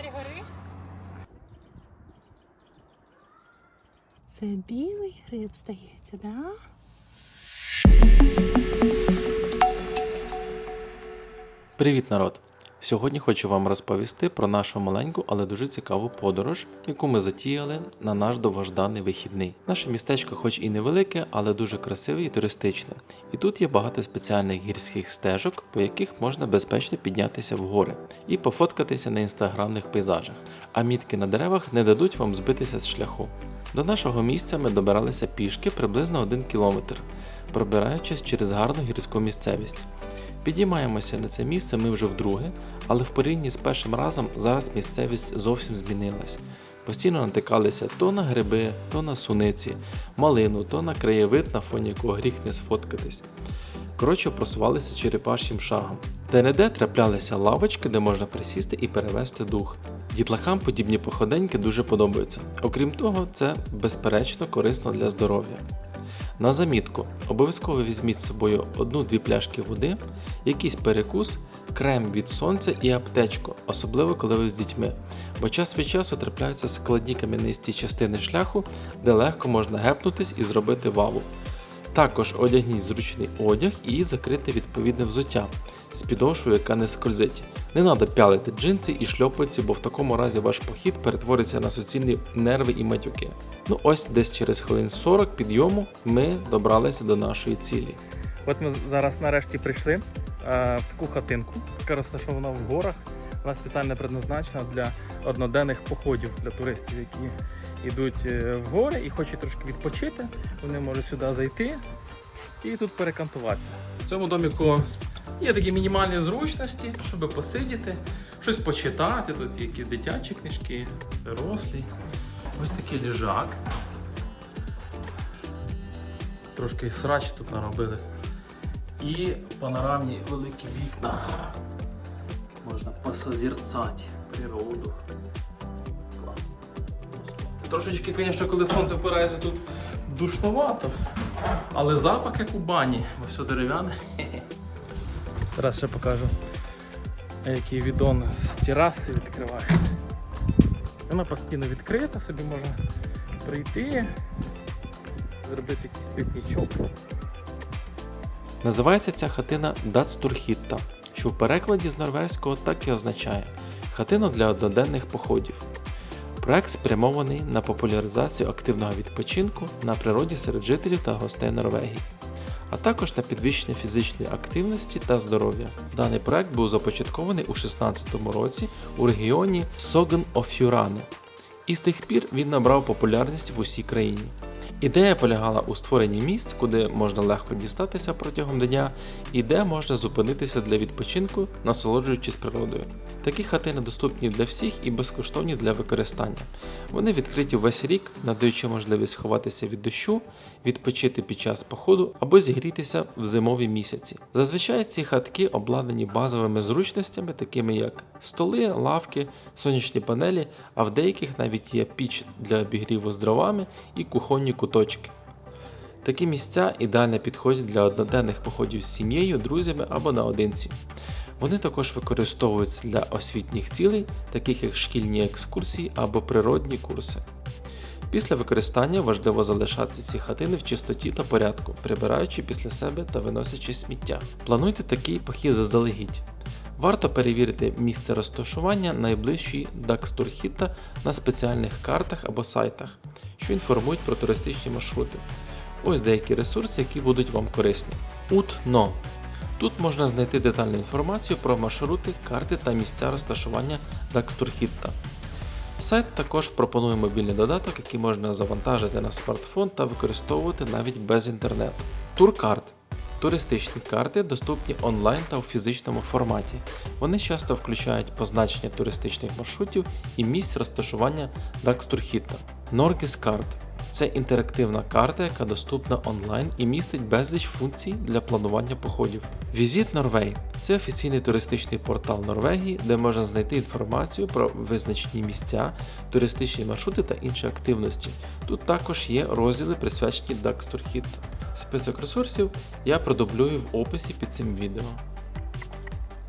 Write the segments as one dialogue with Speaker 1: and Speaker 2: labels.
Speaker 1: царі гори.
Speaker 2: Це білий гриб, здається, да?
Speaker 3: Привіт, народ! Сьогодні хочу вам розповісти про нашу маленьку, але дуже цікаву подорож, яку ми затіяли на наш довгожданий вихідний. Наше містечко, хоч і невелике, але дуже красиве і туристичне. І тут є багато спеціальних гірських стежок, по яких можна безпечно піднятися в гори і пофоткатися на інстаграмних пейзажах. А мітки на деревах не дадуть вам збитися з шляху. До нашого місця ми добиралися пішки приблизно один кілометр, пробираючись через гарну гірську місцевість. Підіймаємося на це місце ми вже вдруге, але в порівнянні з першим разом зараз місцевість зовсім змінилась. Постійно натикалися то на гриби, то на суниці, малину, то на краєвид, на фоні якого гріх не сфоткатись. Коротше, просувалися черепашим шагом. Де-не-де траплялися лавочки, де можна присісти і перевести дух. Дітлахам подібні походеньки дуже подобаються. Окрім того, це безперечно корисно для здоров'я. На замітку, обов'язково візьміть з собою одну-дві пляшки води, якийсь перекус, крем від сонця і аптечку, особливо коли ви з дітьми, бо час від часу трапляються складні кам'янисті частини шляху, де легко можна гепнутись і зробити ваву. Також одягніть зручний одяг і закрити відповідне взуття з підошвою, яка не скользить. Не треба пялити джинси і шльопиці, бо в такому разі ваш похід перетвориться на суцільні нерви і матюки. Ну ось десь через хвилин 40 підйому ми добралися до нашої цілі.
Speaker 4: От ми зараз нарешті прийшли е, в таку хатинку, яка розташована в горах. Вона спеціально предназначена для одноденних походів для туристів, які йдуть е, в гори і хочуть трошки відпочити. Вони можуть сюди зайти і тут перекантуватися. В цьому доміку є такі мінімальні зручності, щоб посидіти, щось почитати. Тут є якісь дитячі книжки, дорослі. Ось такий ліжак. Трошки срач тут наробили. І панорамні великі вікна. Можна посозерцати природу. Класно. Трошечки, звісно, коли сонце впирається, тут душновато. Але запах як у бані. Ось все дерев'яне. Зараз ще покажу, який відон з тераси відкривається. Вона постійно відкрита, собі можна прийти, зробити якийсь пікнічок.
Speaker 3: Називається ця хатина Дацтурхітта, що в перекладі з норвезького так і означає хатина для одноденних походів. Проект спрямований на популяризацію активного відпочинку на природі серед жителів та гостей Норвегії, а також на підвищення фізичної активності та здоров'я. Даний проект був започаткований у 2016 році у регіоні Соген Офюране, і з тих пір він набрав популярність в усій країні. Ідея полягала у створенні місць, куди можна легко дістатися протягом дня, і де можна зупинитися для відпочинку, насолоджуючись природою. Такі хатини доступні для всіх і безкоштовні для використання. Вони відкриті весь рік, надаючи можливість сховатися від дощу, відпочити під час походу або зігрітися в зимові місяці. Зазвичай ці хатки обладнані базовими зручностями, такими як столи, лавки, сонячні панелі, а в деяких навіть є піч для обігріву з дровами і кухонні куточки. Такі місця ідеально підходять для одноденних походів з сім'єю, друзями або наодинці. Вони також використовуються для освітніх цілей, таких як шкільні екскурсії або природні курси. Після використання важливо залишати ці хатини в чистоті та порядку, прибираючи після себе та виносячи сміття. Плануйте такий похід заздалегідь. Варто перевірити місце розташування найближчої Дакстурхіта на спеціальних картах або сайтах, що інформують про туристичні маршрути. Ось деякі ресурси, які будуть вам корисні. Утно. Тут можна знайти детальну інформацію про маршрути, карти та місця розташування Дакстурхітта. Сайт також пропонує мобільний додаток, який можна завантажити на смартфон та використовувати навіть без інтернету. Туркарт. Туристичні карти доступні онлайн та у фізичному форматі. Вони часто включають позначення туристичних маршрутів і місць розташування Дакстурхіта. Норкіс карт це інтерактивна карта, яка доступна онлайн і містить безліч функцій для планування походів. Візит Норвей це офіційний туристичний портал Норвегії, де можна знайти інформацію про визначені місця, туристичні маршрути та інші активності. Тут також є розділи присвячені Дакстурхіт. Список ресурсів я продублюю в описі під цим відео.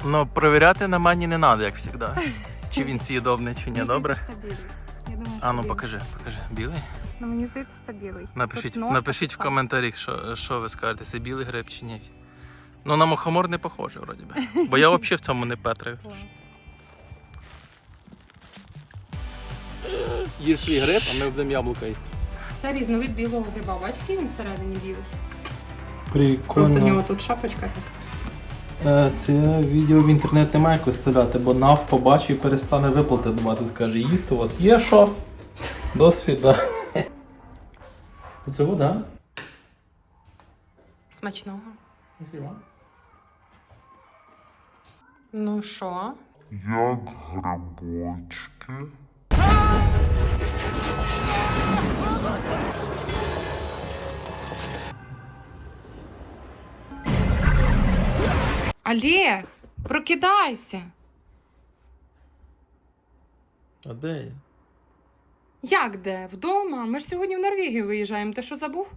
Speaker 4: Ну, перевіряти на мені не треба, як завжди. чи він з'їдобний, чи ні, добре?
Speaker 2: це білий. Я думаю, що
Speaker 4: А ну
Speaker 2: білий.
Speaker 4: покажи, покажи. Білий?
Speaker 2: Ну мені здається, що це білий.
Speaker 4: Напишіть,
Speaker 2: Тут ножка
Speaker 4: напишіть в
Speaker 2: така.
Speaker 4: коментарях, що, що ви скажете, це білий гриб чи ні. Ну на мухомор не похоже, вроді би. Бо я взагалі в цьому не петрив. Їж свій гриб, а ми будемо яблука їсти.
Speaker 2: Це різновид білого гриба. Який він всередині білий? Просто в нього
Speaker 3: Прикольно.
Speaker 2: тут шапочка.
Speaker 3: Е, Це відео в інтернет немає як виставляти, бо НАВ побачить і перестане виплати давати. Скаже, їсти у вас є що? Досвіда. Тут це вода?
Speaker 2: Смачного. Ну що?
Speaker 1: як грибочки.
Speaker 2: Олег, прокидайся.
Speaker 3: А де я?
Speaker 2: Як де? Вдома? Ми ж сьогодні в Норвегію виїжджаємо. Ти що забув?